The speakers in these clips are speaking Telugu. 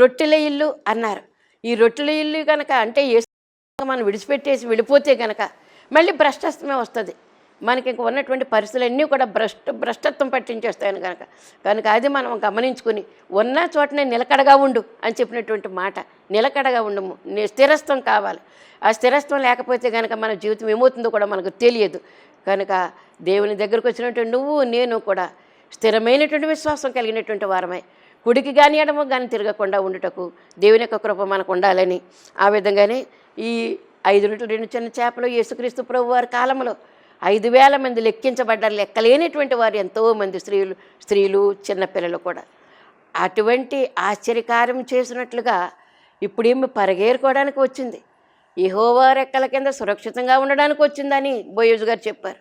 రొట్టెల ఇల్లు అన్నారు. ఈ రొట్టెల ఇల్లు కనుక అంటే ఏ మనం విడిచిపెట్టేసి వెళ్ళిపోతే కనుక మళ్ళీ భ్రష్టత్వమే వస్తుంది. మనకి ఇంక ఉన్నటువంటి పరిస్థితులన్నీ కూడా భ్రష్ట భ్రష్టత్వం పట్టించేస్తాయని కనుక కనుక అది మనం గమనించుకుని ఉన్న చోటనే నిలకడగా ఉండు అని చెప్పినటువంటి మాట. నిలకడగా ఉండము స్థిరత్వం కావాలి. ఆ స్థిరత్వం లేకపోతే కనుక మన జీవితం ఏమవుతుందో కూడా మనకు తెలియదు. కనుక దేవుని దగ్గరకు వచ్చినటువంటి నువ్వు నేను కూడా స్థిరమైనటువంటి విశ్వాసం కలిగినటువంటి వారమై కుడికి కానీ ఎడమ కానీ తిరగకుండా ఉండుటకు దేవుని యొక్క కృప మనకు ఉండాలని ఆ విధంగానే ఈ ఐదు నుండి రెండు చిన్న చేపలు యేసుక్రీస్తు ప్రభు వారి కాలంలో ఐదు వేల మంది లెక్కించబడ్డారు. లెక్కలేనటువంటి వారు ఎంతోమంది స్త్రీలు స్త్రీలు చిన్నపిల్లలు కూడా. అటువంటి ఆశ్చర్యకార్యం చేసినట్లుగా ఇప్పుడేమి పరిగేరుకోవడానికి వచ్చింది. యెహోవా రెక్కల కింద సురక్షితంగా ఉండడానికి వచ్చిందని బోయోజు గారు చెప్పారు.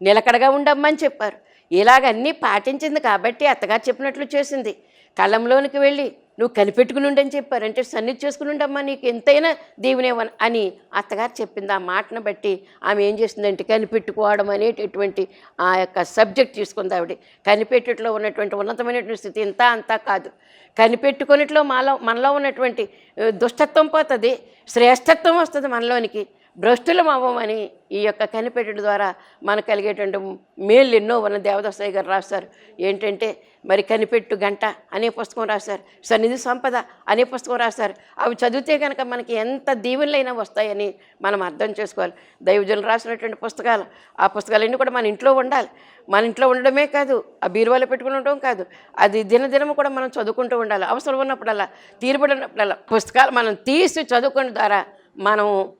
నిలకడగా ఉండమ్మని చెప్పారు. ఇలాగన్నీ పాటించింది కాబట్టి అత్తగారు చెప్పినట్లు చేసింది. కళ్ళంలోనికి వెళ్ళి నువ్వు కనిపెట్టుకుని ఉండని చెప్పారు. అంటే సన్నిధి చేసుకుని ఉండమ్మా నీకు ఎంతైనా దీవెనేవని అని అత్తగారు చెప్పింది. ఆ మాటను బట్టి ఆమె ఏం చేసిందంటే కనిపెట్టుకోవడం అనేటటువంటి ఆ యొక్క సబ్జెక్ట్ తీసుకుంది ఆవిడ. కనిపెట్టుట్లో ఉన్నటువంటి ఉన్నతమైనటువంటి స్థితి ఇంత అంతా కాదు. కనిపెట్టుకున్నట్లో మాలో మనలో ఉన్నటువంటి దుష్టత్వం పోతుంది శ్రేష్టత్వం వస్తుంది మనలోనికి. భ్రష్టులం అవ్వమని ఈ యొక్క కనిపెట్టడం ద్వారా మనకు కలిగేటువంటి మేళ్ళు ఎన్నో ఉన్న దేవదాసాయి గారు రాస్తారు ఏంటంటే మరి కనిపెట్టు గంట అనే పుస్తకం రాశారు. సన్నిధి సంపద అనే పుస్తకం రాశారు. అవి చదివితే కనుక మనకి ఎంత దీవెనలైనా వస్తాయని మనం అర్థం చేసుకోవాలి. దైవజనులు రాసినటువంటి పుస్తకాలు ఆ పుస్తకాలన్నీ కూడా మన ఇంట్లో ఉండాలి. మన ఇంట్లో ఉండడమే కాదు ఆ బీరువాలో పెట్టుకుని ఉండడం కాదు. అది దినదినము కూడా మనం చదువుకుంటూ ఉండాలి. అవసరం ఉన్నప్పుడల్లా తీరుబడినప్పుడల్లా పుస్తకాలు మనం తీసి చదువుకున్న ద్వారా మనం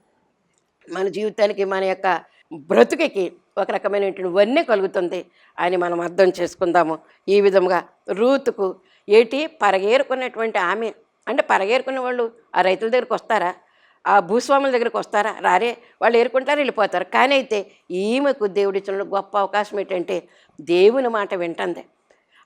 మన జీవితానికి మన యొక్క బ్రతుకుకి ఒక రకమైనటువంటి వన్నీ కలుగుతుంది అని మనం అర్థం చేసుకుందాము. ఈ విధంగా రూతుకు ఏటి పరగేరుకున్నటువంటి ఆమె అంటే పరగేరుకున్న వాళ్ళు ఆ రైతుల దగ్గరికి వస్తారా? ఆ భూస్వాముల దగ్గరికి వస్తారా? రారే వాళ్ళు ఏరుకుంటారు వెళ్ళిపోతారు. కానీ అయితే ఈమెకు దేవుడిచ్చిన గొప్ప అవకాశం ఏంటంటే దేవుని మాట వింటుంది.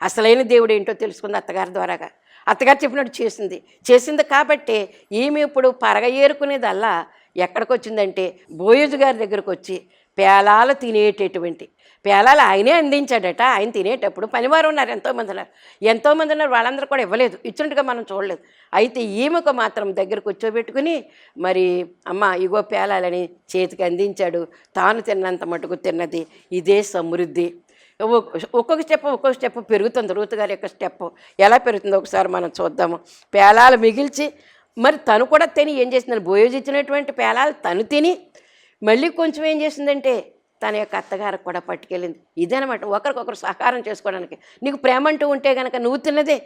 అసలైన దేవుడు ఏంటో తెలుసుకుంది అత్తగారి ద్వారాగా. అత్తగారు చెప్పినట్టు చేసింది. చేసింది కాబట్టి ఈమె ఇప్పుడు పరగ ఏరుకునేదల్లా ఎక్కడికి వచ్చిందంటే బోయోజు గారి దగ్గరకు వచ్చి పేలాలు తినేటటువంటి పేలాలు ఆయనే అందించాడట. ఆయన తినేటప్పుడు పనివారు ఉన్నారు ఎంతోమంది ఉన్నారు. ఎంతోమంది ఉన్నారు వాళ్ళందరూ కూడా ఇవ్వలేదు. ఇచ్చినట్టుగా మనం చూడలేదు. అయితే ఈమెకు మాత్రం దగ్గరకు కూర్చోబెట్టుకుని మరి అమ్మ ఇగో పేలాలని చేతికి అందించాడు. తాను తిన్నంత మటుకు తిన్నది ఇదే సమృద్ధి. ఒక్కొక్క ఒక్కొక్క స్టెప్ ఒక్కొక్క స్టెప్ పెరుగుతుంది. రూతు గారి యొక్క స్టెప్ ఎలా పెరుగుతుందో ఒకసారి మనం చూద్దాము. పేలాలు మిగిల్చి మరి తను కూడా తిని ఏం చేసిందని బోయోజు ఇచ్చినటువంటి పేలాలు తను తిని మళ్ళీ కొంచెం ఏం చేసిందంటే తన యొక్క అత్తగారికి కూడా పట్టుకెళ్ళింది. ఇదేనమాట ఒకరికొకరు సహకారం చేసుకోవడానికి. నీకు ప్రేమ అంటూ ఉంటే కనుక నువ్వు తిన్నదే.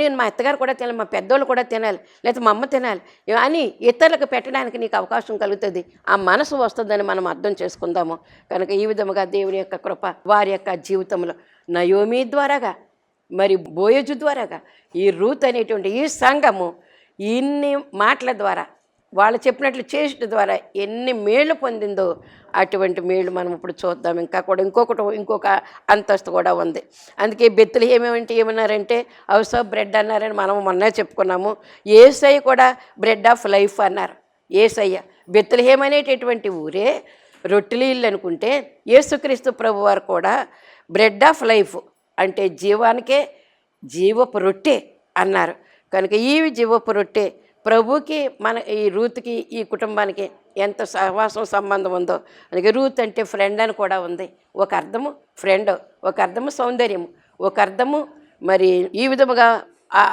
నేను మా అత్తగారు కూడా తినాలి మా పెద్దోళ్ళు కూడా తినాలి లేకపోతే మా అమ్మ తినాలి అని ఇతరులకు పెట్టడానికి నీకు అవకాశం కలుగుతుంది. ఆ మనసు వస్తుందని మనం అర్థం చేసుకుందాము. కనుక ఈ విధముగా దేవుని యొక్క కృప వారి యొక్క జీవితంలో నయోమి ద్వారాగా మరి బోయజు ద్వారాగా ఈ రూత్ అనేటువంటి ఈ సంఘము ఇన్ని మాటల ద్వారా వాళ్ళు చెప్పినట్లు చేసిన ద్వారా ఎన్ని మేళ్ళు పొందిందో అటువంటి మేళ్ళు మనం ఇప్పుడు చూద్దాం. ఇంకా కూడా ఇంకొకటి ఇంకొక అంతస్తు కూడా ఉంది. అందుకే బెత్తులు ఏమేమంటే ఏమన్నారంటే హౌస్ ఆఫ్ బ్రెడ్ అన్నారని మనం మొన్నే చెప్పుకున్నాము. ఏసై కూడా బ్రెడ్ ఆఫ్ లైఫ్ అన్నారు. ఏసయ్య బెత్తులహేమ్ అనేటటువంటి ఊరే రొట్టెలు ఇల్లు అనుకుంటే యేసుక్రీస్తు ప్రభు వారు కూడా బ్రెడ్ ఆఫ్ లైఫ్ అంటే జీవానికే జీవపు రొట్టె అన్నారు. కనుక ఈ జీవపు రొట్టె ప్రభుకి మన ఈ రూత్కి ఈ కుటుంబానికి ఎంత సహవాసం సంబంధం ఉందో. అందుకే రూత్ అంటే ఫ్రెండ్ అని కూడా ఉంది. ఒక అర్థము ఫ్రెండ్ ఒక అర్థము సౌందర్యము ఒక అర్థము మరి ఈ విధముగా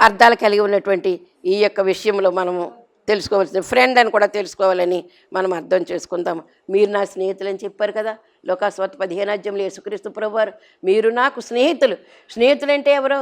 అర్థాలు కలిగి ఉన్నటువంటి ఈ యొక్క విషయంలో మనము తెలుసుకోవాల్సింది. ఫ్రెండ్ అని కూడా తెలుసుకోవాలని మనం అర్థం చేసుకుందాం మీరు నా స్నేహితులు అని చెప్పారు కదా లోకాస్వత పదిహేనాజ్యంలో యేసుక్రీస్తు ప్రభువారు. మీరు నాకు స్నేహితులు. స్నేహితులు అంటే ఎవరు?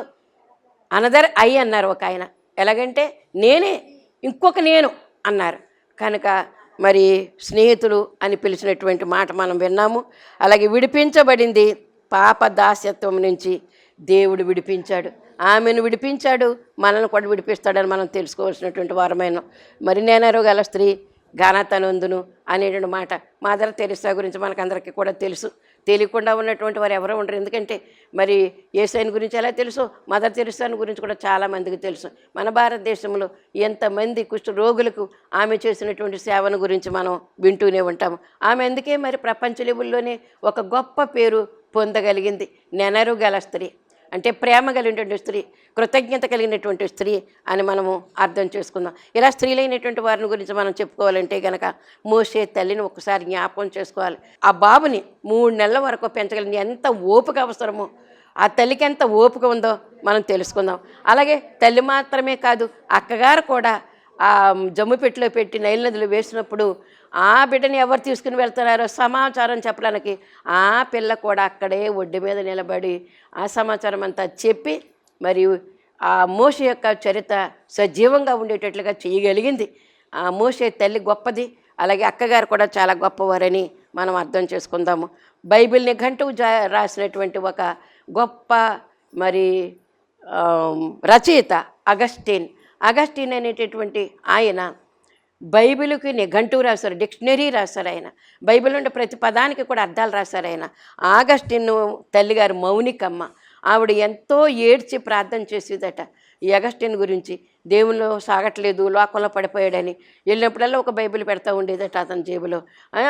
అనదర్ ఐ అన్నారు ఒక ఆయన. ఎలాగంటే నేనే ఇంకొక నేను అన్నారు. కనుక మరి స్నేహితులు అని పిలిచినటువంటి మాట మనం విన్నాము. అలాగే విడిపించబడింది పాప దాస్యత్వం నుంచి దేవుడు విడిపించాడు. ఆమెను విడిపించాడు మనల్ని కూడా విడిపిస్తాడని మనం తెలుసుకోవాల్సినటువంటి వారమైన మరి నేనరు గల స్త్రీ ఘనతనందును అనేటువంటి మాట మాదర్ తెరిసా గురించి మనకందరికీ కూడా తెలుసు. తెలియకుండా ఉన్నటువంటి వారు ఎవరో ఉండరు. ఎందుకంటే మరి ఏసైన్ గురించి ఎలా తెలుసు? మదర్ తెరిసాని గురించి కూడా చాలామందికి తెలుసు. మన భారతదేశంలో ఎంతమంది కుష్ఠ రోగులకు ఆమె చేసినటువంటి సేవను గురించి మనం వింటూనే ఉంటాము. ఆమె అందుకే మరి ప్రపంచ లెవెల్లోనే ఒక గొప్ప పేరు పొందగలిగింది? నెనరు గల స్త్రీ. అంటే ప్రేమ కలిగినటువంటి స్త్రీ కృతజ్ఞత కలిగినటువంటి స్త్రీ అని మనము అర్థం చేసుకుందాం. ఇలా స్త్రీలైనటువంటి వారిని గురించి మనం చెప్పుకోవాలంటే గనక మోసే తల్లిని ఒకసారి జ్ఞాపకం చేసుకోవాలి. ఆ బాబుని మూడు నెలల వరకు పెంచగలిగింది ఎంత ఓపిక అవసరమో ఆ తల్లికి ఎంత ఓపిక ఉందో మనం తెలుసుకుందాం. అలాగే తల్లి మాత్రమే కాదు అక్కగారు కూడా ఆ జమ్ము పెట్టిలో పెట్టి నైల్ నదిలో వేసినప్పుడు ఆ బిడ్డని ఎవరు తీసుకుని వెళ్తున్నారో సమాచారం చెప్పడానికి ఆ పిల్ల కూడా అక్కడే ఒడ్డు మీద నిలబడి ఆ సమాచారం అంతా చెప్పి మరియు ఆ మోష యొక్క చరిత్ర సజీవంగా ఉండేటట్లుగా చేయగలిగింది. ఆ మోష తల్లి గొప్పది అలాగే అక్కగారు కూడా చాలా గొప్పవారని మనం అర్థం చేసుకుందాము. బైబిల్ని గంటూ జా రాసినటువంటి ఒక గొప్ప మరి రచయిత అగస్టిన్. అగస్టిన్ అనేటటువంటి ఆయన బైబిల్కి నిఘంటు రాశారు డిక్షనరీ రాశారు ఆయన. బైబిల్ ఉండే ప్రతి పదానికి కూడా అర్థాలు రాశారు ఆయన. ఆగస్టిన్ తల్లిగారు మౌనికమ్మ. ఆవిడ ఎంతో ఏడ్చి ప్రార్థన చేసేదట. ఈ అగస్టిన్ గురించి దేవుళ్ళు సాగట్లేదు లోకంలో పడిపోయాడని. వెళ్ళినప్పుడల్లా ఒక బైబిల్ పెడతా ఉండేదట అతని జేబులో.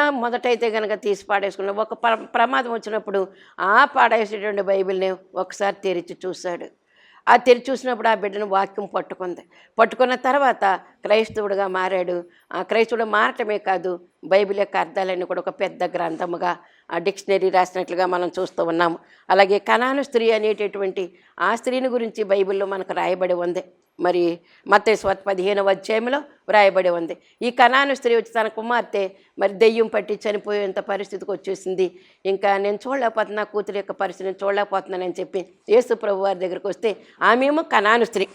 మొదటైతే కనుక తీసి పాడేసుకున్నాడు ఒక ప్రమాదం వచ్చినప్పుడు ఆ పాడేసేటువంటి బైబిల్ని ఒకసారి తెరిచి చూశాడు. ఆ తెరి చూసినప్పుడు ఆ బిడ్డను వాక్యం పట్టుకుంది. పట్టుకున్న తర్వాత క్రైస్తవుడిగా మారాడు. ఆ క్రైస్తవుడు మారటమే కాదు బైబిల్ యొక్క అర్థాలన్నీ కూడా ఒక పెద్ద గ్రంథముగా డిక్షనరీ రాసినట్లుగా మనం చూస్తూ ఉన్నాము. అలాగే కణాను స్త్రీ అనేటటువంటి ఆ స్త్రీని గురించి బైబిల్లో మనకు రాయబడి ఉంది. మరి మత్తేశ్వత్ పదిహేనవ అధ్యాయంలో వ్రాయబడి ఉంది. ఈ కణాను స్త్రీ వచ్చి తన కుమార్తె మరి దెయ్యం పట్టి చనిపోయేంత పరిస్థితికి వచ్చేసింది. ఇంకా నేను చూడలేకపోతున్నా కూతురు యొక్క పరిస్థితి నేను చూడలేకపోతున్నానని చెప్పి యేసు ప్రభు వారి దగ్గరికి వస్తే ఆమెమో కణాను స్త్రీ.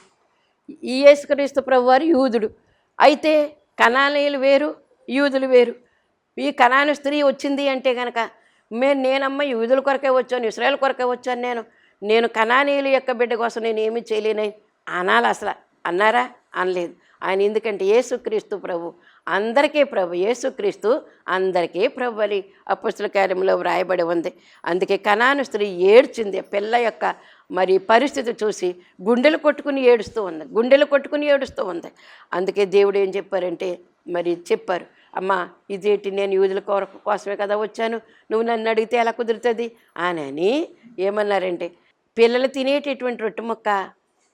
ఈ యేసుక్రీస్తు ప్రభు వారు యూదుడు. అయితే కనానీయులు వేరు యూదులు వేరు. ఈ కణాను స్త్రీ వచ్చింది అంటే కనుక మేము నేనమ్మ యూదుల కొరకే వచ్చాను ఇస్రాయల్ కొరకే వచ్చాను నేను. నేను కనానీయుల యొక్క బిడ్డ కోసం నేను ఏమీ చేయలేనని అనాలి అసలు. అన్నారా? అనలేదు. ఆయన ఎందుకంటే యేసుక్రీస్తు ప్రభు. అందరికీ ప్రభు. యేసుక్రీస్తు అందరికీ ప్రభు అని అపుస్తుల కార్యంలో వ్రాయబడి ఉంది. అందుకే కణాను స్త్రీ ఏడ్చింది. పిల్ల యొక్క మరి పరిస్థితి చూసి గుండెలు కొట్టుకుని ఏడుస్తూ ఉంది. గుండెలు కొట్టుకుని ఏడుస్తూ ఉంది. అందుకే దేవుడు ఏం చెప్పారంటే మరి చెప్పారు. అమ్మా ఇదేంటి నేను యూదుల కొరకు కోసమే కదా వచ్చాను. నువ్వు నన్ను అడిగితే ఎలా కుదురుతుంది? అని ఏమన్నారంటే పిల్లలు తినేటటువంటి రొట్టె ముక్క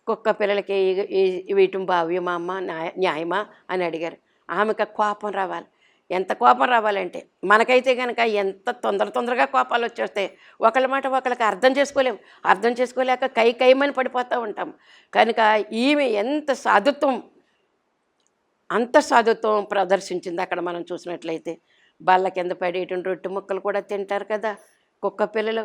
కుక్క పిల్లలకి వేయటం భావ్యమా అమ్మ న్యాయమా అని అడిగారు. ఆమెకు కోపం రావాలి. ఎంత కోపం రావాలంటే మనకైతే కనుక ఎంత తొందర తొందరగా కోపాలు వచ్చేస్తాయి. ఒకళ్ళ మాట ఒకళ్ళకి అర్థం చేసుకోలేము అర్థం చేసుకోలేక కై కైమని పడిపోతూ ఉంటాం. కనుక ఈమె ఎంత సాధుత్వం అంత సాధుత్వం ప్రదర్శించింది అక్కడ మనం చూసినట్లయితే. బల్ల కింద పడేటువంటి రొట్టె ముక్కలు కూడా తింటారు కదా కుక్క పిల్లలు.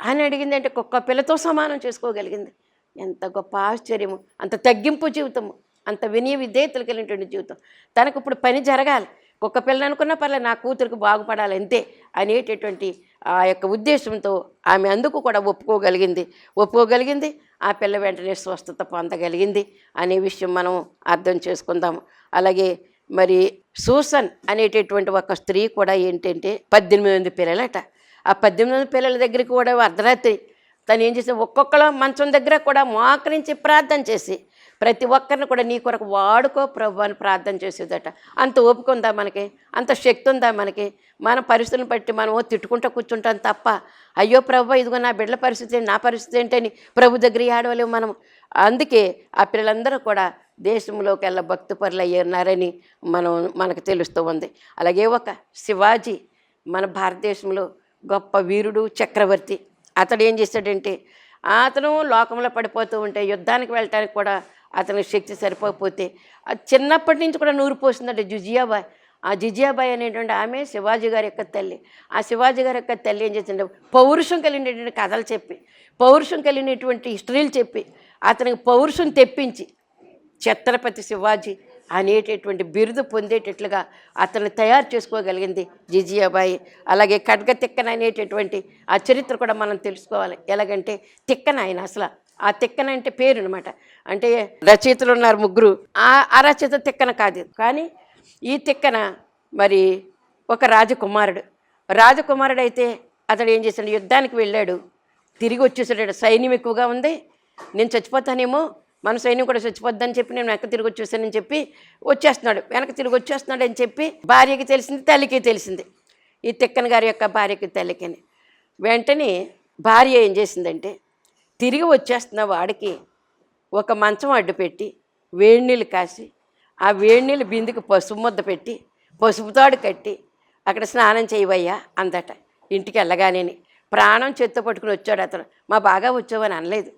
అని అడిగింది అంటే కుక్క పిల్లతో సమానం చేసుకోగలిగింది. ఎంత గొప్ప ఆశ్చర్యము అంత తగ్గింపు జీవితము అంత వినయ విధేయతలు కలిగినటువంటి జీవితం. తనకు ఇప్పుడు పని జరగాలి. కుక్క పిల్లని అనుకున్నా పర్లేదు నా కూతురికి బాగుపడాలి అంతే అనేటటువంటి ఆ యొక్క ఉద్దేశంతో ఆమె అందుకు కూడా ఒప్పుకోగలిగింది. ఒప్పుకోగలిగింది ఆ పిల్ల వెంటనే స్వస్థత పొందగలిగింది అనే విషయం మనం అర్థం చేసుకుందాము అలాగే మరి సూసన్ అనేటటువంటి ఒక స్త్రీ కూడా ఏంటంటే పద్దెనిమిది మంది పిల్లలట. ఆ పద్దెనిమిది మంది పిల్లల దగ్గరికి కూడా అర్ధరాత్రి తను ఏం చేసి ఒక్కొక్కళ్ళ మంచం దగ్గర కూడా మోకరించి ప్రార్థన చేసి ప్రతి ఒక్కరిని కూడా నీ కొరకు వాడుకో ప్రభు అని ప్రార్థన చేసేదట. అంత ఓపిక ఉందా మనకి? అంత శక్తి ఉందా మనకి? మన పరిస్థితులను బట్టి మనం తిట్టుకుంటూ కూర్చుంటాం తప్ప. అయ్యో ప్రభు ఇదిగో నా బిడ్డల పరిస్థితి నా పరిస్థితి ఏంటని ప్రభు దగ్గర ఆడవలేము మనం అందుకే ఆ పిల్లలందరూ కూడా దేశంలోకి వెళ్ళ భక్తి పరులు అయ్యారని మనం మనకు తెలుస్తూ ఉంది. అలాగే ఒక శివాజీ మన భారతదేశంలో గొప్ప వీరుడు చక్రవర్తి. అతడు ఏం చేశాడంటే అతను లోకంలో పడిపోతూ ఉంటే యుద్ధానికి వెళ్ళటానికి కూడా అతనికి శక్తి సరిపోకపోతే. చిన్నప్పటి నుంచి కూడా నూరు పోసిందంటే జుజియాబాయ్. ఆ జిజియాబాయ్ అనేటువంటి ఆమె శివాజీ గారి యొక్క తల్లి. ఆ శివాజీ గారి యొక్క తల్లి ఏం చేసిందంటే పౌరుషం కలిగినటువంటి కథలు చెప్పి పౌరుషం కలిగినటువంటి హిస్టరీలు చెప్పి అతనికి పౌరుషం తెప్పించి ఛత్రపతి శివాజీ అనేటటువంటి బిరుదు పొందేటట్లుగా అతన్ని తయారు చేసుకోగలిగింది జిజియాబాయి. అలాగే ఖడ్గ తిక్కన అనేటటువంటి ఆ చరిత్ర కూడా మనం తెలుసుకోవాలి. ఎలాగంటే తిక్కన ఆయన అసలు ఆ తిక్కన అంటే పేరు అనమాట అంటే రచయితలు ఉన్నారు ముగ్గురు. ఆ ఆ రచయిత తిక్కన కాదు. కానీ ఈ తిక్కన మరి ఒక రాజకుమారుడు. రాజకుమారుడు అయితే అతడు ఏం చేశాడు? యుద్ధానికి వెళ్ళాడు. తిరిగి వచ్చేసాడు. సైన్యం ఎక్కువగా ఉంది. నేను చచ్చిపోతానేమో. మన సైన్యం కూడా చచ్చిపోద్దని చెప్పి నేను వెనక తిరిగి వచ్చేసానని చెప్పి వచ్చేస్తున్నాడు. వెనక తిరిగి వచ్చేస్తున్నాడు అని చెప్పి భార్యకి తెలిసింది తల్లికి తెలిసింది. ఈ తిక్కన గారి యొక్క భార్యకి తల్లికని వెంటనే భార్య ఏం చేసిందంటే తిరిగి వచ్చేస్తున్న వాడికి ఒక మంచం అడ్డు పెట్టి వేడి నీళ్ళు కాసి ఆ వేడి నీళ్ళు బిందుకి పసుపు ముద్ద పెట్టి పసుపు తాడు కట్టి అక్కడ స్నానం చేయవయ్యా అందట. ఇంటికి వెళ్ళగానే ప్రాణం చెత్త పట్టుకుని వచ్చాడు అతను. మా బాగా వచ్చావని అనలేదు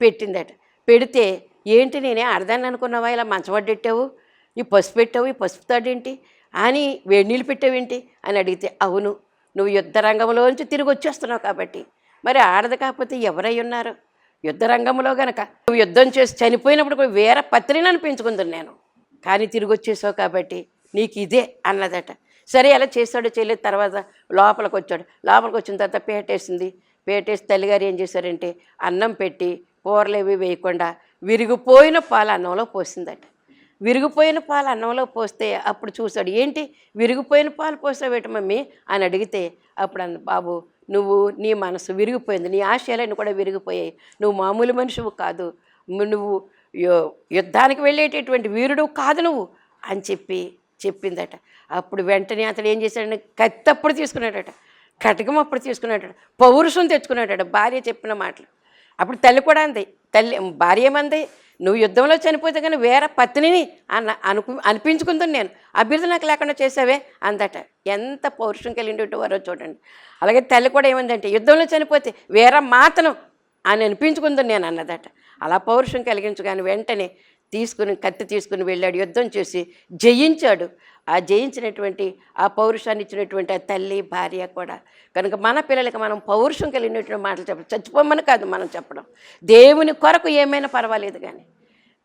పెట్టిందట. పెడితే ఏంటి నేనే అర్థాన్ని అనుకున్నావా? ఇలా మంచం అడ్డెట్టావు ఈ పసుపు పెట్టావు? ఈ పసుపు తాడేంటి అని వేడి నీళ్ళు పెట్టావేంటి? అని అడిగితే అవును. నువ్వు యుద్ధ రంగంలోంచి తిరిగి వచ్చేస్తున్నావు కాబట్టి. మరి ఆడదు కాకపోతే ఎవరై ఉన్నారు? యుద్ధరంగంలో గనక యుద్ధం చేసి చనిపోయినప్పుడు కూడా వేరే పత్రిని అనిపించుకుంది నేను. కానీ తిరిగి వచ్చేసావు కాబట్టి నీకు ఇదే అన్నదట. సరే అలా చేస్తాడో చేయలేదు. తర్వాత లోపలికి వచ్చాడు. లోపలికి వచ్చిన తర్వాత పేటేసింది. పేటేసి తల్లిగారు ఏం చేశారంటే అన్నం పెట్టి కూరలేవి వేయకుండా విరిగిపోయిన పాలు అన్నంలో పోసిందట. విరిగిపోయిన పాలు అన్నంలో పోస్తే అప్పుడు చూశాడు ఏంటి? విరిగిపోయిన పాలు పోసావేట మమ్మీ? అని అడిగితే అప్పుడు అన్న బాబు నువ్వు నీ మనసు విరిగిపోయింది నీ ఆశయాలన్నీ కూడా విరిగిపోయాయి. నువ్వు మామూలు మనిషివు కాదు. నువ్వు యుద్ధానికి వెళ్ళేటటువంటి వీరుడు కాదు నువ్వు అని చెప్పి చెప్పిందట. అప్పుడు వెంటనే అతడు ఏం చేశాడని కత్తి అప్పుడు తీసుకున్నాడట కటకం అప్పుడు తీసుకున్నాడట పౌరుషం తెచ్చుకున్నాడట భార్య చెప్పిన మాటలు. అప్పుడు తల్లి కూడా అంది తల్లి భార్య ఏమంది? నువ్వు యుద్ధంలో చనిపోతే కానీ వేరే పత్నిని అన్న అనుకు అనిపించుకుందని నేను. అభ్యర్థి నాకు లేకుండా చేసావే అందట. ఎంత పౌరుషం కలిగినట్టు వారో చూడండి. అలాగే తల్లి కూడా ఏమందంటే యుద్ధంలో చనిపోతే వేరే మాతను అని అనిపించుకుంది నేను అన్నదట. అలా పౌరుషం కలిగించగానే వెంటనే తీసుకుని కత్తి తీసుకుని వెళ్ళాడు యుద్ధం చేసి జయించాడు. ఆ జయించినటువంటి ఆ పౌరుషాన్ని ఇచ్చినటువంటి ఆ తల్లి భార్య కూడా. కనుక మన పిల్లలకి మనం పౌరుషం కలిగినటువంటి మాటలు చెప్పడం చచ్చిపోమని కాదు మనం చెప్పడం. దేవుని కొరకు ఏమైనా పర్వాలేదు కానీ.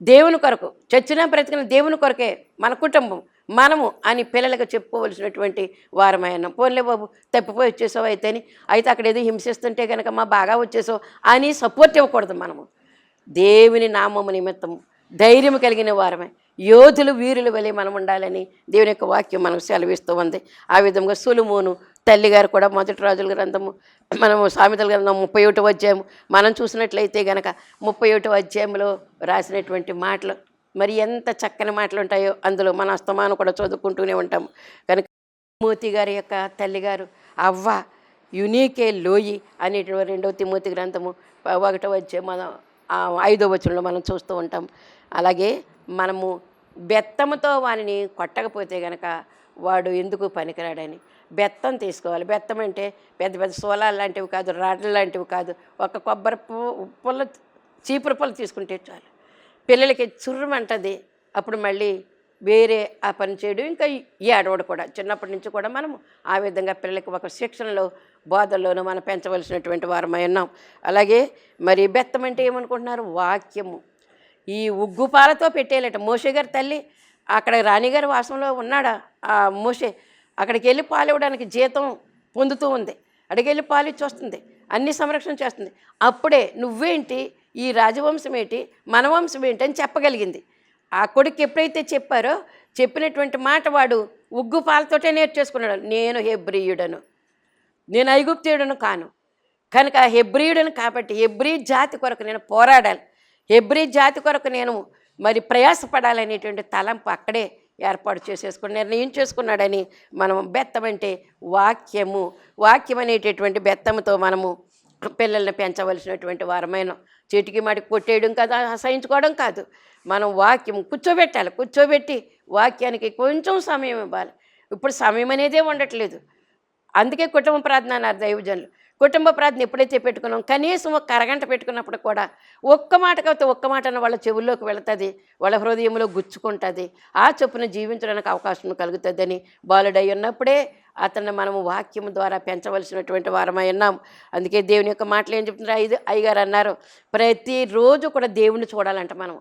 దేవుని కొరకు చచ్చినా బ్రతికిన దేవుని కొరకే మన కుటుంబం మనము అని పిల్లలకు చెప్పుకోవలసినటువంటి వారమైన పోన్లే బాబు తప్పిపోయి వచ్చేసావు అయితే అని. అయితే అక్కడ ఏదో హింసిస్తుంటే కనుక మా బాగా వచ్చేసావు అని సపోర్ట్ ఇవ్వకూడదు మనము. దేవుని నామము నిమిత్తము ధైర్యం కలిగిన వారమే. యోధులు వీరులు వలె మనం ఉండాలని దేవుని యొక్క వాక్యం మనకు సెలవిస్తూ ఉంది. ఆ విధంగా సులుమోను తల్లిగారు కూడా మొదటి రాజుల గ్రంథము మనము సామెతల గ్రంథం ముప్పై ఒకటో అధ్యాయము మనం చూసినట్లయితే గనక ముప్పై ఒకటో అధ్యాయంలో రాసినటువంటి మాటలు మరి ఎంత చక్కని మాటలు ఉంటాయో అందులో మన అస్తమానం కూడా చదువుకుంటూనే ఉంటాము. కనుక మూతి గారి యొక్క తల్లిగారు అవ్వ యునీకే లోయి అనేటువంటి రెండవ తిమోతి గ్రంథము ఒకటో అధ్యాయం మనం ఐదో వచనంలో మనం చూస్తూ ఉంటాం. అలాగే మనము బెత్తముతో వానిని కొట్టకపోతే గనక వాడు ఎందుకు పనికిరాడని? బెత్తం తీసుకోవాలి. బెత్తం అంటే పెద్ద పెద్ద సోలాలు లాంటివి కాదు రాడ్లు లాంటివి కాదు. ఒక కొబ్బరి పువ్వు పుల్ల చీపురు పుల్ల తీసుకుంటే చాలు. పిల్లలకి చుర్రమంటది అప్పుడు మళ్ళీ వేరే ఆ పని చేయడం ఇంకా ఈ ఆడవాడు కూడా. చిన్నప్పటి నుంచి కూడా మనము ఆ విధంగా పిల్లలకి ఒక శిక్షణలో బోధల్లోనూ మనం పెంచవలసినటువంటి వారమై ఉన్నాం. అలాగే మరి బెత్తం అంటే ఏమనుకుంటున్నారు? వాక్యము. ఈ ఉగ్గు పాలతో మోషే గారి తల్లి. అక్కడ రాణిగారి వాసంలో ఉన్నాడా? ఆ మోషే అక్కడికి వెళ్ళి పాలు ఇవ్వడానికి జీతం పొందుతూ ఉంది. అక్కడికి వెళ్ళి పాలు ఇచ్చి వస్తుంది. అన్ని సంరక్షణ చేస్తుంది. అప్పుడే నువ్వేంటి? ఈ రాజవంశం ఏంటి? మన వంశం ఏంటి? అని చెప్పగలిగింది. ఆ కొడుకు ఎప్పుడైతే చెప్పారో చెప్పినటువంటి మాట వాడు ఉగ్గు పాలతోటే నేర్చేసుకున్నాడు. నేను హెబ్రియుడను. నేను ఐగుప్తీయుడను కాను. కనుక హెబ్రియుడను కాబట్టి హెబ్రీ జాతి కొరకు నేను పోరాడాలి. హెబ్రీ జాతి కొరకు నేను మరి ప్రయాసపడాలనేటువంటి తలంపు అక్కడే ఏర్పాటు చేసేసుకుని నిర్ణయం చేసుకున్నాడని మనం బెత్తం అంటే వాక్యము. వాక్యం అనేటటువంటి బెత్తంతో మనము పిల్లల్ని పెంచవలసినటువంటి వారమైన చీటికి మాటికి కొట్టేయడం కాదు అసహించుకోవడం కాదు. మనం వాక్యం కూర్చోబెట్టాలి. కూర్చోబెట్టి వాక్యానికి కొంచెం సమయం ఇవ్వాలి. ఇప్పుడు సమయం అనేదే ఉండట్లేదు. అందుకే కుటుంబ ప్రార్థన అన్నారు దైవజనులు. కుటుంబ ప్రార్థన ఎప్పుడైతే పెట్టుకున్నాం కనీసం ఒక అరగంట పెట్టుకున్నప్పుడు కూడా ఒక్క మాట కాకపోతే ఒక్క మాట వాళ్ళ చెవుల్లోకి వెళుతుంది వాళ్ళ హృదయంలో గుచ్చుకుంటుంది ఆ చొప్పున జీవించడానికి అవకాశం కలుగుతుందని బాలుడై ఉన్నప్పుడే అతన్ని మనము వాక్యం ద్వారా పెంచవలసినటువంటి వారమై ఉన్నాం. అందుకే దేవుని యొక్క మాటలు ఏం చెప్తున్నారు ఐదు అయ్యగారు అన్నారు ప్రతిరోజు కూడా దేవుణ్ణి చూడాలంట మనం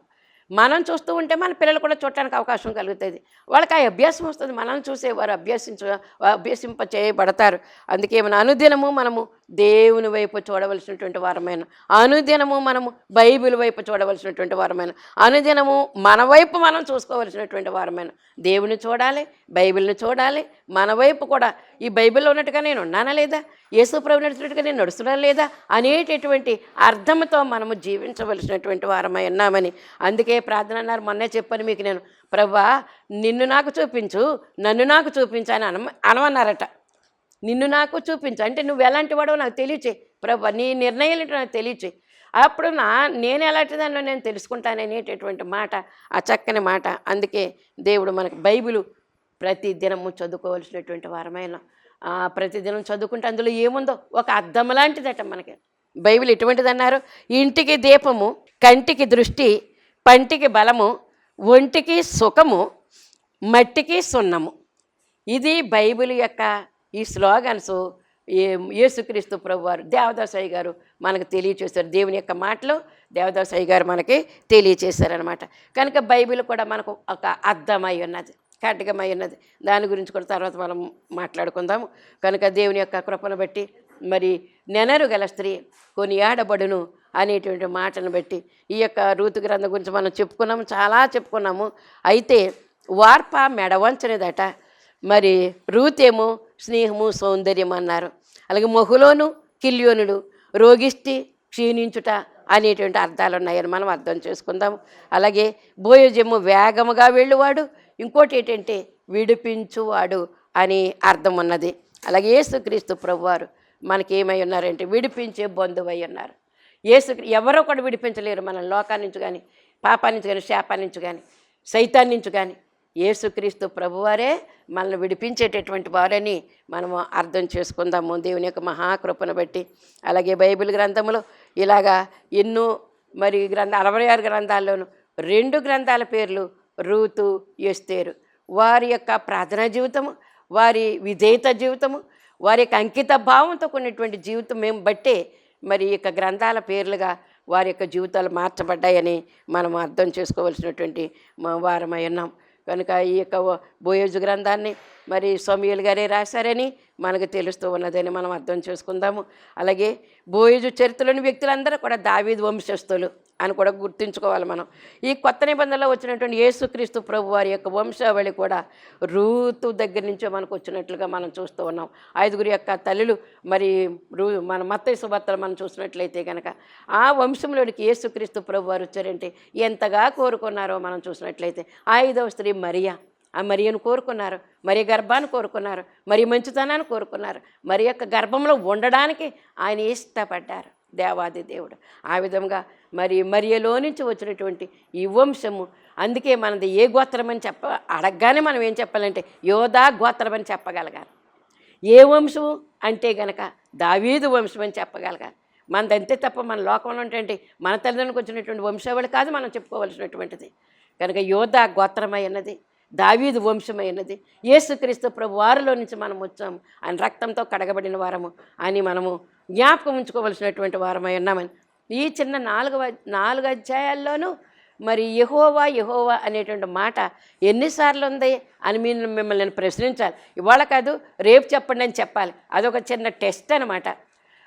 మనం చూస్తూ ఉంటే మన పిల్లలు కూడా చూడటానికి అవకాశం కలుగుతుంది. వాళ్ళకి ఆ అభ్యాసం వస్తుంది. మనం చూసే వారు అభ్యసించ అభ్యసింప చేయబడతారు. అందుకే మన అనుదినము మనము దేవుని వైపు చూడవలసినటువంటి వారమైన అనుదినము మనము బైబిల్ వైపు చూడవలసినటువంటి వారమైన అనుదినము మన వైపు మనం చూసుకోవలసినటువంటి వారమైన దేవుని చూడాలి బైబిల్ని చూడాలి మన వైపు కూడా. ఈ బైబిల్లో ఉన్నట్టుగా నేను ఉన్నానా లేదా? యేసుప్రభు నడిచినట్టుగా నేను నడుస్తున్నా లేదా అనేటటువంటి అర్థంతో మనము జీవించవలసినటువంటి వారమై ఉన్నామని. అందుకే ప్రార్థన అన్నారు మొన్నే చెప్పాను మీకు నేను. ప్రభా నిన్ను నాకు చూపించు నన్ను నాకు చూపించు అని అన అనమన్నారట. నిన్ను నాకు చూపించు. అంటే నువ్వు ఎలాంటి వాడో నాకు తెలియచేయి. ప్రభా నీ నిర్ణయాలు ఏంటో నాకు తెలియచేయి. అప్పుడు నా నేను ఎలాంటిదాన్నో నేను తెలుసుకుంటాననేటటువంటి మాట ఆ చక్కని మాట. అందుకే దేవుడు మనకు బైబిలు ప్రతి దినము చదువుకోవాల్సినటువంటి వారమైన ప్రతిదినం చదువుకుంటే అందులో ఏముందో ఒక అద్దం లాంటిదట మనకి. బైబిల్ ఎటువంటిది అన్నారు ఇంటికి దీపము కంటికి దృష్టి పంటికి బలము ఒంటికి సుఖము మట్టికి సున్నము. ఇది బైబిల్ యొక్క ఈ స్లోగన్స్. యేసుక్రీస్తు ప్రభు వారు దేవదాసాయి గారు మనకు తెలియచేశారు. దేవుని యొక్క మాటలు దేవదాసాయి గారు మనకి తెలియచేశారనమాట కనుక బైబిల్ కూడా మనకు ఒక అర్థమై ఉన్నది. ఖడ్గమై ఉన్నది దాని గురించి కూడా తర్వాత మనం మాట్లాడుకుందాము. కనుక దేవుని యొక్క కృపను బట్టి మరి నెనరు గల స్త్రీ కొని ఆడబడును అనేటువంటి మాటను బట్టి ఈ యొక్క ఋతు గ్రంథం గురించి మనం చెప్పుకున్నాము చాలా చెప్పుకున్నాము. అయితే వార్ప మెడవంచనిదట మరి రూతేమో స్నేహము సౌందర్యం అన్నారు. అలాగే మొహులోను కిల్యోనుడు రోగిష్టి క్షీణించుట అనేటువంటి అర్థాలు ఉన్నాయని మనం అర్థం చేసుకుందాం అలాగే బోయజము వేగముగా వెళ్ళువాడు ఇంకోటి ఏంటంటే విడిపించువాడు అని అర్థం ఉన్నది అలాగే యేసుక్రీస్తు ప్రభువారు మనకి ఏమై ఉన్నారంటే విడిపించే బంధువై ఉన్నారు. యేసు ఎవరో కూడా విడిపించలేరు మన లోకాన్ని నుంచి కానీ పాపాన్ని నుంచి కానీ శాపాన్ని నుంచి కానీ సైతాన్ని నుంచి కానీ యేసుక్రీస్తు ప్రభువారే మనల్ని విడిపించేటటువంటి వారని మనము అర్థం చేసుకుందాము. దేవుని యొక్క మహాకృపను బట్టి. అలాగే బైబిల్ గ్రంథములో ఇలాగా ఎన్నో మరి గ్రంథ అరవై ఆరు గ్రంథాల్లోనూ రెండు గ్రంథాల పేర్లు రూతు ఎస్తేరు వారి యొక్క ప్రార్థనా జీవితము వారి విధేయత జీవితము వారి యొక్క అంకిత భావంతో కొన్నటువంటి జీవితం మేము బట్టే మరి యొక్క గ్రంథాల పేర్లుగా వారి యొక్క జీవితాలు మార్చబడ్డాయని మనం అర్థం చేసుకోవాల్సినటువంటి వారమై ఉన్నాం. కనుక ఈ యొక్క బోయోజు గ్రంథాన్ని మరి సోమియులు గారే రాశారని మనకు తెలుస్తూ ఉన్నదని మనం అర్థం చేసుకుందాము. అలాగే బోయోజు చరిత్రలోని వ్యక్తులందరూ కూడా దావీద్ వంశస్థులు. అని కూడా గుర్తుంచుకోవాలి మనం. ఈ కొత్త నిబంధనలో వచ్చినటువంటి యేసుక్రీస్తు ప్రభు వారి యొక్క వంశావళి కూడా రూతు దగ్గర నుంచో మనకు వచ్చినట్లుగా మనం చూస్తూ ఉన్నాం. ఐదుగురి యొక్క తల్లులు మరి రూ మన మత్తయ్య సుభర్తలు మనం చూసినట్లయితే కనుక ఆ వంశంలోనికి యేసుక్రీస్తు ప్రభు వారు వచ్చారంటే ఎంతగా కోరుకున్నారో మనం చూసినట్లయితే ఆ ఐదవ స్త్రీ మరియా. ఆ మరియను కోరుకున్నారు మరి గర్భాన్ని కోరుకున్నారు మరి మంచితనాన్ని కోరుకున్నారు మరి యొక్క గర్భంలో ఉండడానికి ఆయన ఇష్టపడ్డారు దేవాది దేవుడు. ఆ విధంగా మరి మరియలో నుంచి వచ్చినటువంటి ఈ వంశము. అందుకే మనది ఏ గోత్రం అని చెప్ప అడగగానే మనం ఏం చెప్పాలంటే యోధా గోత్రం అని చెప్పగలగాలి. ఏ వంశం అంటే గనక దావీదు వంశం అని చెప్పగలగాలి. మనది అంతే తప్ప మన లోకంలో ఉంటే మన తల్లిదండ్రులకు వచ్చినటువంటి వంశావళి కాదు మనం చెప్పుకోవలసినటువంటిది. కనుక యోధ గోత్రమై ఉన్నది దావీదు వంశమైనది యేసుక్రీస్తు ప్రభు వారిలో నుంచి మనం వచ్చాము ఆయన రక్తంతో కడగబడిన వారము అని మనము జ్ఞాపకం ఉంచుకోవలసినటువంటి వారమై ఉన్నామని ఈ చిన్న నాలుగు వ- నాలుగు అధ్యాయాల్లోనూ మరి యహోవా యహోవా అనేటువంటి మాట ఎన్నిసార్లు ఉంది అని మీరు మిమ్మల్ని ప్రశ్నించాలి. ఇవాళ కాదు రేపు చెప్పండి అని చెప్పాలి. అదొక చిన్న టెస్ట్ అనమాట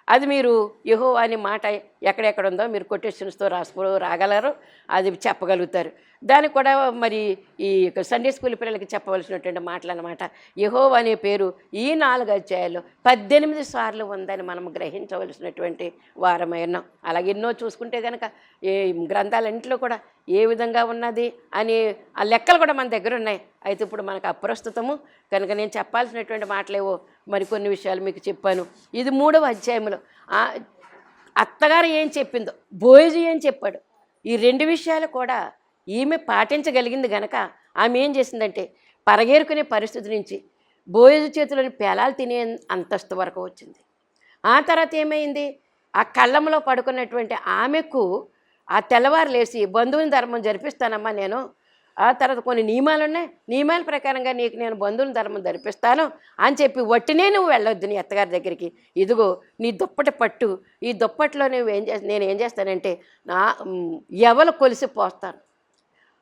అది మీరు యహో అనే మాట ఎక్కడెక్కడ ఉందో మీరు కొటేషన్స్తో రాసుకో రాగలరు అది చెప్పగలుగుతారు. దానికి కూడా మరి ఈ సండే స్కూల్ పిల్లలకి చెప్పవలసినటువంటి మాటలు అనమాట యహో అనే పేరు ఈ నాలుగు అధ్యాయాలు పద్దెనిమిది సార్లు ఉందని మనం గ్రహించవలసినటువంటి వారమైనా. అలాగే ఎన్నో చూసుకుంటే కనుక ఈ గ్రంథాలన్నింటిలో కూడా ఏ విధంగా ఉన్నది అని ఆ లెక్కలు కూడా మన దగ్గర ఉన్నాయి. అయితే ఇప్పుడు మనకు అప్రస్తుతము. కనుక నేను చెప్పాల్సినటువంటి మాటలేవో మరి కొన్ని విషయాలు మీకు చెప్పాను. ఇది మూడవ అధ్యాయంలో అత్తగారు ఏం చెప్పిందో బోయజు ఏం చెప్పాడు? ఈ రెండు విషయాలు కూడా ఈమె పాటించగలిగింది గనక ఆమె ఏం చేసిందంటే పరగేరుకునే పరిస్థితి నుంచి బోయజు చేతిలోని పేలాలు తినే అంతస్తు వరకు వచ్చింది. ఆ తర్వాత ఏమైంది? ఆ కళ్ళంలో పడుకున్నటువంటి ఆమెకు ఆ తెల్లవారు లేచి బంధువుని ధర్మం జరిపిస్తానమ్మా నేను ఆ తర్వాత కొన్ని నియమాలు ఉన్నాయి నియమాల ప్రకారంగా నీకు నేను బంధువుని ధర్మం ధరిపిస్తాను అని చెప్పి వట్టినే నువ్వు వెళ్ళొద్దు నీ అత్తగారి దగ్గరికి. ఇదిగో నీ దుప్పటి పట్టు. ఈ దుప్పట్లో నువ్వు ఏం చేస్తా నేను ఏం చేస్తానంటే నా ఎవలు కొలిసి పోస్తాను.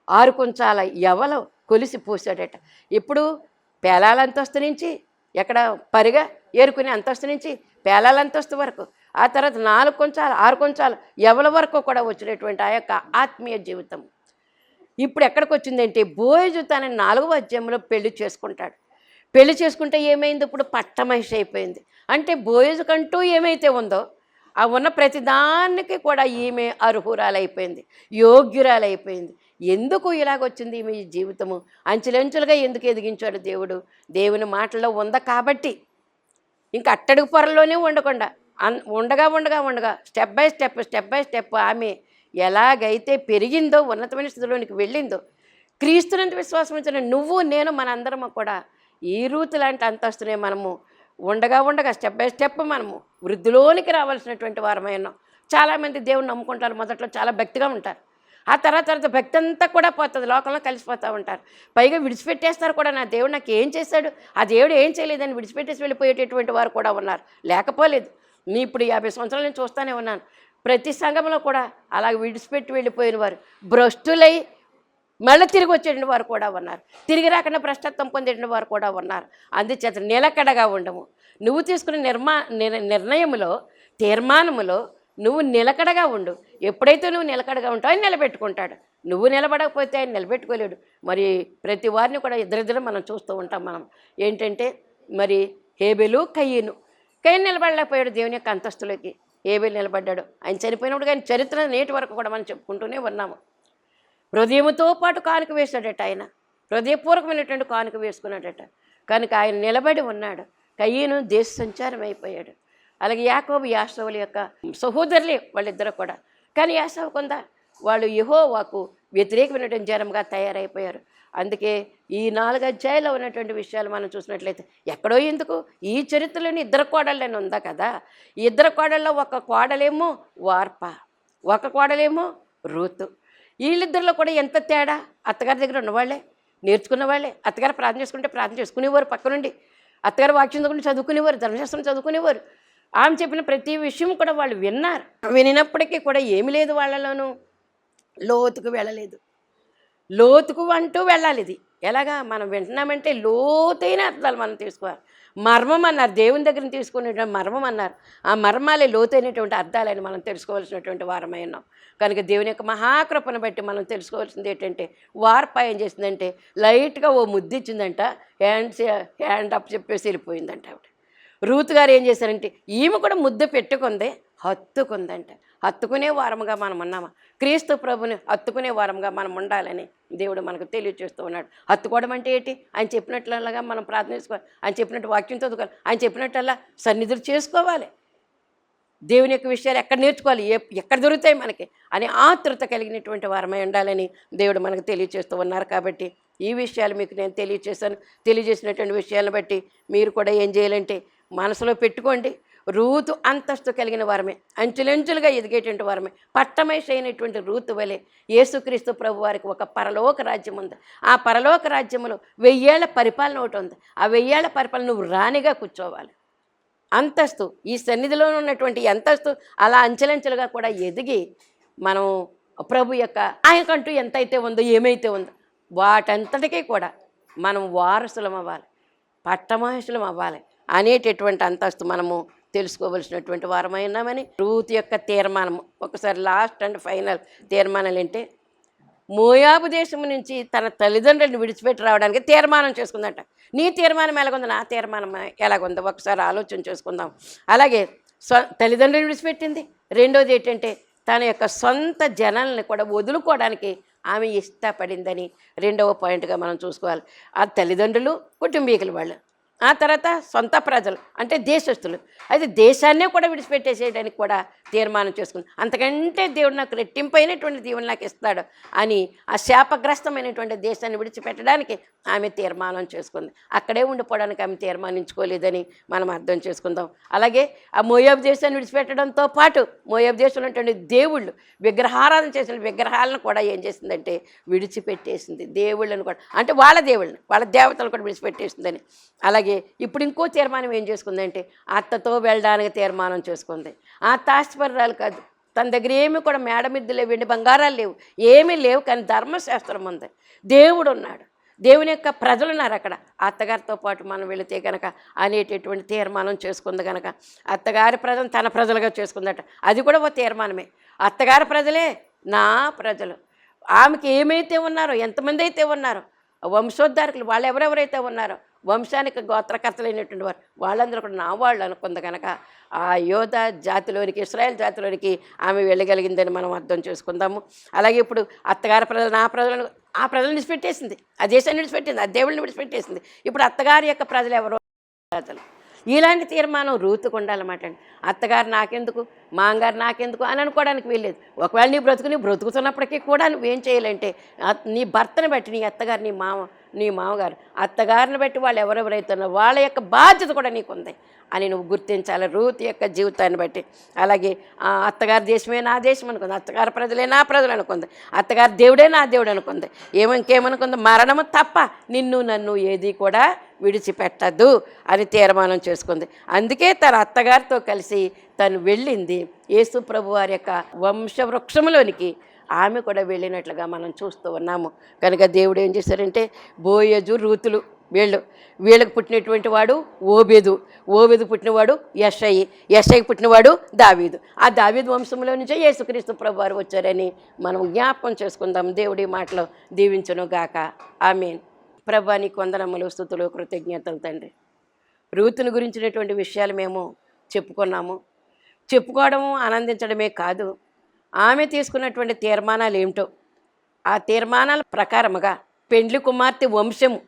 ఆరు కొంచాల ఎవలు కొలిసి పోసాడట. ఇప్పుడు పేలాల అంతస్తు నుంచి ఎక్కడ పరిగా ఏరుకునే అంతస్తు నుంచి పేలాల అంతస్తు వరకు. ఆ తర్వాత నాలుగు కొంచాలు ఆరు కొంచాలు ఎవల వరకు కూడా వచ్చినటువంటి ఆ యొక్క ఆత్మీయ జీవితం. ఇప్పుడు ఎక్కడికి వచ్చిందంటే బోయజు తన నాలుగవ అధ్యాయంలో పెళ్ళి చేసుకుంటాడు. పెళ్ళి చేసుకుంటే ఏమైంది? ఇప్పుడు పట్టమహిషి అయిపోయింది. అంటే బోయజు కంటూ ఏమైతే ఉందో ఆ ఉన్న ప్రతిదానికి కూడా ఈమె అర్హురాలైపోయింది యోగ్యురాలైపోయింది. ఎందుకు ఇలాగొచ్చింది ఈమె ఈ జీవితము? అంచెలంచెలుగా ఎందుకు ఎదిగించాడు దేవుడు? దేవుని మాటల్లో ఉంద కాబట్టి. ఇంకా అట్టడుగు పొరలోనే ఉండకుండా అన్ ఉండగా ఉండగా ఉండగా step by step step by step ఆమె ఎలాగైతే పెరిగిందో ఉన్నతమైన స్థితిలోనికి వెళ్ళిందో క్రీస్తునంత విశ్వాసం ఉంచిన నువ్వు నేను మనందరము కూడా ఈ రూతు లాంటి అంతస్తునే మనము ఉండగా ఉండగా స్టెప్ బై స్టెప్ మనము వృద్ధిలోనికి రావాల్సినటువంటి వారమై ఉన్నాం. చాలామంది దేవుని నమ్ముకుంటారు. మొదట్లో చాలా భక్తిగా ఉంటారు. ఆ తర్వాత తర్వాత భక్తి అంతా కూడా పోతుంది. లోకంలో కలిసిపోతూ ఉంటారు. పైగా విడిచిపెట్టేస్తారు కూడా. నా దేవుడు నాకు ఏం చేశాడు? ఆ దేవుడు ఏం చేయలేదని విడిచిపెట్టేసి వెళ్ళిపోయేటటువంటి వారు కూడా ఉన్నారు. లేకపోలేదు. నీ ఇప్పుడు యాభై సంవత్సరాల నుంచి చూస్తూనే ఉన్నాను. ప్రతి సంఘంలో కూడా అలాగ విడిచిపెట్టి వెళ్ళిపోయిన వారు. భ్రష్టులై మళ్ళీ తిరిగి వచ్చేటువంటి వారు కూడా ఉన్నారు. తిరిగి రాకుండా భ్రష్టత్వం పొందేటువంటి వారు కూడా ఉన్నారు. అందుచేత నిలకడగా ఉండము. నువ్వు తీసుకున్న నిర్మా నిర్- నిర్ణయములో తీర్మానములో నువ్వు నిలకడగా ఉండు. ఎప్పుడైతే నువ్వు నిలకడగా ఉంటావో ఆయన నిలబెట్టుకుంటాడు. నువ్వు నిలబడకపోతే ఆయన నిలబెట్టుకోలేడు. మరి ప్రతి వారిని కూడా ఇద్దరిద్దరు మనం చూస్తూ ఉంటాం మనం. ఏంటంటే మరి హేబెలు కయ్యను కయ్యను నిలబడలేకపోయాడు దేవుని యొక్క అంతస్తులకి. ఏబీ నిలబడ్డాడు. ఆయన చనిపోయినప్పుడు కానీ చరిత్ర నేటి వరకు కూడా మనం చెప్పుకుంటూనే ఉన్నాము. హృదయముతో పాటు కానుక వేశాడట ఆయన. హృదయపూర్వకమైనటువంటి కానుక వేసుకున్నాడట కనుక ఆయన నిలబడి ఉన్నాడు. కయ్యను దేశ సంచారం అయిపోయాడు. అలాగే యాకోబు యాసవుల యొక్క సహోదరులే వాళ్ళిద్దరు కూడా. కానీ యాసవ కొంద? వాళ్ళు యెహోవాకు వ్యతిరేకమైనటువంటి జనంగా తయారైపోయారు. అందుకే ఈ నాలుగు అధ్యాయాల్లో ఉన్నటువంటి విషయాలు మనం చూసినట్లయితే ఎక్కడో ఎందుకు? ఈ చరిత్రలోని ఇద్దరు కోడళ్ళని ఉందా కదా? ఈ ఇద్దరు కోడల్లో ఒక కోడలేమో వార్ప ఒక కోడలేమో రూతు. వీళ్ళిద్దరిలో కూడా ఎంత తేడా? అత్తగారి దగ్గర ఉన్నవాళ్ళే నేర్చుకున్న వాళ్ళే. అత్తగారు ప్రార్థన చేసుకుంటే ప్రార్థన చేసుకునేవారు పక్క నుండి అత్తగారు వాక్యం చదువుకుంటే చదువుకునేవారు ధర్మశాస్త్రం చదువుకునేవారు. ఆమె చెప్పిన ప్రతి విషయం కూడా వాళ్ళు విన్నారు. వినినప్పటికీ కూడా ఏమి లేదు వాళ్ళలోనూ. లోతుకు వెళ్ళలేదు. లోతుకు అంటూ వెళ్ళాలి ఇది. ఎలాగా? మనం వింటున్నామంటే లోతైన అర్థాలు మనం తీసుకోవాలి మర్మం అన్నారు దేవుని దగ్గర తీసుకునేటువంటి మర్మం అన్నారు. ఆ మర్మాలే లోతైనటువంటి అర్థాలని మనం తెలుసుకోవాల్సినటువంటి వారమై ఉన్నాం. కనుక దేవుని యొక్క మహాకృపను బట్టి మనం తెలుసుకోవాల్సింది ఏంటంటే వార్ప ఏం చేసిందంటే లైట్గా ఓ ముద్ది ఇచ్చిందంట హ్యాండ్స్ హ్యాండ్ అప్ చెప్పేసి వెళ్ళిపోయిందంట ఆవిడ. రూత్ గారు ఏం చేశారంటే ఈమె కూడా ముద్ద పెట్టుకుంది హత్తుకుందంట. హత్తుకునే వారముగా మనం ఉన్నామా? క్రీస్తు ప్రభుని హత్తుకునే వారముగా మనం ఉండాలని దేవుడు మనకు తెలియచేస్తూ ఉన్నాడు. హత్తుకోవడం అంటే ఏంటి? ఆయన చెప్పినట్లగా మనం ప్రార్థన చేసుకోవాలి ఆయన చెప్పినట్టు వాక్యం చదువుకోవాలి. ఆయన చెప్పినట్టల్లా సన్నిధులు చేసుకోవాలి. దేవుని యొక్క విషయాలు ఎక్కడ నేర్చుకోవాలి? ఏ ఎక్కడ దొరుకుతాయి మనకి? అని ఆతృత కలిగినటువంటి వారమై ఉండాలని దేవుడు మనకు తెలియచేస్తూ ఉన్నారు కాబట్టి ఈ విషయాలు మీకు నేను తెలియచేశాను. తెలియజేసినటువంటి విషయాలను బట్టి మీరు కూడా ఏం చేయాలంటే మనసులో పెట్టుకోండి. రూతు అంతస్తు కలిగిన వారమే అంచులంచులుగా ఎదిగేటువంటి వారమే. పట్టమేష అయినటువంటి రూతు వలె యేసుక్రీస్తు ప్రభు వారికి ఒక పరలోక రాజ్యం ఉంది ఆ పరలోక రాజ్యములో వెయ్యేళ్ళ పరిపాలన ఒకటి ఉంది. ఆ వెయ్యేళ్ళ పరిపాలన నువ్వు రాణిగా కూర్చోవాలి. అంతస్తు ఈ సన్నిధిలో ఉన్నటువంటి అంతస్తు అలా అంచెలంచెలుగా కూడా ఎదిగి మనం ప్రభు యొక్క ఆయనకంటూ ఎంతైతే ఉందో ఏమైతే ఉందో వాటంతటికీ కూడా మనం వారసులం అవ్వాలి పట్టమహేషులం అవ్వాలి అనేటటువంటి అంతస్తు మనము తెలుసుకోవలసినటువంటి వారమై ఉన్నామని రూత్ యొక్క తీర్మానం ఒకసారి లాస్ట్ అండ్ ఫైనల్ తీర్మానాలు ఏంటి? మోయాబు దేశం నుంచి తన తల్లిదండ్రులను విడిచిపెట్టి రావడానికి తీర్మానం చేసుకుందంట. నీ తీర్మానం ఎలాగుంది? నా తీర్మానం ఎలాగుందో? ఒకసారి ఆలోచన చేసుకుందాం. అలాగే స్వ తల్లిదండ్రులను విడిచిపెట్టింది. రెండోది ఏంటంటే తన యొక్క సొంత జనాలను కూడా వదులుకోవడానికి ఆమె ఇష్టపడిందని రెండవ పాయింట్గా మనం చూసుకోవాలి. ఆ తల్లిదండ్రులు కుటుంబీకులు వాళ్ళు. ఆ తర్వాత సొంత ప్రజలు అంటే దేశస్తులు. అయితే దేశాన్నే కూడా విడిచిపెట్టేసేయడానికి కూడా తీర్మానం చేసుకుంది అంతకంటే దేవుడు నాకు రెట్టింపైనటువంటి దేవుడు నాకు ఇస్తాడు అని ఆ శాపగ్రస్తమైనటువంటి దేశాన్ని విడిచిపెట్టడానికి ఆమె తీర్మానం చేసుకుంది. అక్కడే ఉండిపోవడానికి ఆమె తీర్మానించుకోలేదని మనం అర్థం చేసుకుందాం. అలాగే ఆ మోయాబ్ దేశాన్ని విడిచిపెట్టడంతో పాటు మోయాబ్ దేశంలో ఉన్నటువంటి దేవుళ్ళు విగ్రహారాధన చేసిన విగ్రహాలను కూడా ఏం చేసిందంటే విడిచిపెట్టేసింది. దేవుళ్ళని కూడా అంటే వాళ్ళ దేవుళ్ళని వాళ్ళ దేవతలు కూడా విడిచిపెట్టేసిందని. అలాగే ఇప్పుడు ఇంకో తీర్మానం ఏం చేసుకుందంటే అత్తతో వెళ్ళడానికి తీర్మానం చేసుకుంది. ఆ తాస్పర్రాలు కాదు తన దగ్గర ఏమి కూడా మేడమిద్దు లేవు వెండి బంగారాలు లేవు ఏమీ లేవు కానీ ధర్మశాస్త్రం ఉంది. దేవుడు ఉన్నాడు. దేవుని యొక్క ప్రజలు ఉన్నారు అక్కడ. అత్తగారితో పాటు మనం వెళితే కనుక అనేటటువంటి తీర్మానం చేసుకుంది కనుక అత్తగారి ప్రజలు తన ప్రజలుగా చేసుకుందట. అది కూడా ఓ తీర్మానమే. అత్తగారి ప్రజలే నా ప్రజలు. ఆమెకి ఏమైతే ఉన్నారో ఎంతమంది అయితే ఉన్నారో వంశోద్ధారకులు వాళ్ళు ఎవరెవరైతే ఉన్నారో వంశానికి గోత్రకర్తలైనటువంటి వారు వాళ్ళందరూ కూడా నా వాళ్ళు అనుకుంది కనుక ఆ యోధ జాతిలోనికి ఇస్రాయల్ జాతిలోనికి ఆమె వెళ్ళగలిగిందని మనం అర్థం చేసుకుందాము. అలాగే ఇప్పుడు అత్తగారి ప్రజలు నా ప్రజలను ఆ ప్రజలను విడిచిపెట్టేసింది. ఆ దేశాన్ని విడిచిపెట్టింది ఆ దేవుళ్ళని విడిచిపెట్టేసింది. ఇప్పుడు అత్తగారి యొక్క ప్రజలు ఎవరో? ప్రజలు. ఇలాంటి తీర్మానం రూతుకు ఉండాలన్నమాట అండి. అత్తగారు నాకెందుకు? మాంగారు నాకెందుకు? అని అనుకోవడానికి వీల్లేదు. ఒకవేళ నీ బ్రతుకు నీ బ్రతుకుతున్నప్పటికీ కూడా నువ్వేం చేయాలంటే నీ భర్తను బట్టి నీ అత్తగారు నీ మామ నీ మామగారు. అత్తగారిని బట్టి వాళ్ళు ఎవరెవరైతున్నారో వాళ్ళ యొక్క బాధ్యత కూడా నీకుంది అని నువ్వు గుర్తించాలి. రూత్ యొక్క జీవితాన్ని బట్టి. అలాగే ఆ అత్తగారి దేశమే నా దేశం అనుకుంది. అత్తగారి ప్రజలే నా ప్రజలు అనుకుంది. అత్తగారి దేవుడే నా దేవుడు అనుకుంది. ఏమో ఇంకేమనుకుంది? మరణము తప్ప నిన్ను నన్ను ఏది కూడా విడిచిపెట్టద్దు అని తీర్మానం చేసుకుంది. అందుకే తన అత్తగారితో కలిసి తను వెళ్ళింది. యేసు ప్రభు వారి యొక్క వంశవృక్షములోనికి ఆమె కూడా వెళ్ళినట్లుగా మనం చూస్తూ ఉన్నాము. కనుక దేవుడు ఏం చేశారంటే బోయజు రూతులు వీళ్ళు వీళ్ళకు పుట్టినటువంటి వాడు ఓబేదు. ఓబేదు పుట్టినవాడు యషయి. యషయ్కి పుట్టినవాడు దావీదు. ఆ దావీదు వంశంలో నుంచే యేసుక్రీస్తు ప్రభు వారు వచ్చారని మనం జ్ఞాపకం చేసుకుందాం. దేవుడి మాటలో దీవించును గాక. ఆమెన్. ప్రభా నీకు స్థుతులు కృతజ్ఞతలు తండ్రి. రూతుని గురించినటువంటి విషయాలు మేము చెప్పుకున్నాము. చెప్పుకోవడము ఆనందించడమే కాదు ఆమె తీసుకున్నటువంటి తీర్మానాలు ఏమిటో ఆ తీర్మానాల ప్రకారముగా పెండ్లి కుమార్తె వంశము.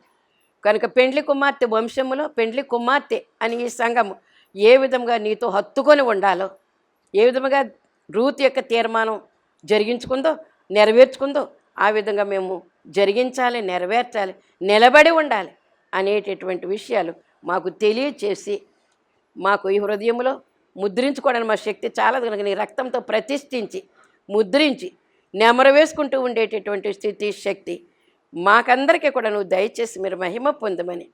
కనుక పెండ్లి కుమార్తె వంశములో పెండ్లి కుమార్తె అని ఈ సంఘము ఏ విధంగా నీతో హత్తుకొని ఉండాలో ఏ విధముగా రూత్ యొక్క తీర్మానం జరిగించుకుందో నెరవేర్చుకుందో ఆ విధంగా మేము జరిగించాలి నెరవేర్చాలి నిలబడి ఉండాలి అనేటటువంటి విషయాలు మాకు తెలియచేసి మాకు ఈ హృదయంలో ముద్రించుకోవడానికి మా శక్తి చాలా కనుక నీ రక్తంతో ప్రతిష్ఠించి ముద్రించి నెమరు వేసుకుంటూ ఉండేటటువంటి స్థితి శక్తి మాకందరికీ కూడా నువ్వు దయచేసి మీరు మహిమ పొందమని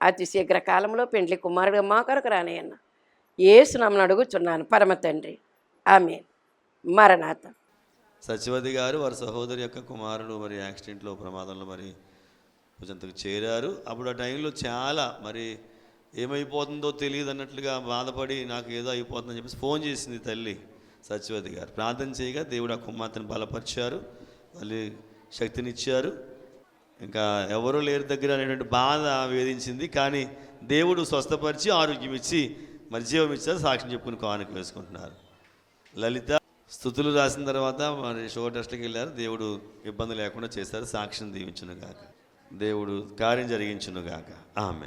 అతి శీఘ్ర కాలంలో పెండ్లి కుమారుడు మా కొరకు రానయ్యన్న ఏసునామని అడుగుచున్నాను పరమ తండ్రి. ఆమె మరణాత సచివతి గారు వారి సహోదరి యొక్క కుమారుడు మరి యాక్సిడెంట్లో ప్రమాదంలో మరి భుజంతకు చేరారు. అప్పుడు ఆ టైంలో చాలా మరి ఏమైపోతుందో తెలియదు అన్నట్లుగా బాధపడి నాకు ఏదో అయిపోతుందని చెప్పేసి ఫోన్ చేసింది తల్లి. సత్యవతి గారు. ప్రార్థన చేయగా దేవుడు ఆ కుమార్తెను బలపరిచారు. మళ్ళీ శక్తినిచ్చారు. ఇంకా ఎవరూ లేరు దగ్గర అనేటువంటి బాధ వేధించింది. కానీ దేవుడు స్వస్థపరిచి ఆరోగ్యం ఇచ్చి మరి జీవం ఇచ్చారు. సాక్ష్యం చెప్పుకుని కానుక వేసుకుంటున్నారు. లలిత స్థుతులు రాసిన తర్వాత మరి షుగర్ టెస్ట్కి వెళ్ళారు. దేవుడు ఇబ్బంది లేకుండా చేశారు. సాక్ష్యం దీవించును గాక దేవుడు కార్యం జరిగించును గాక ఆమె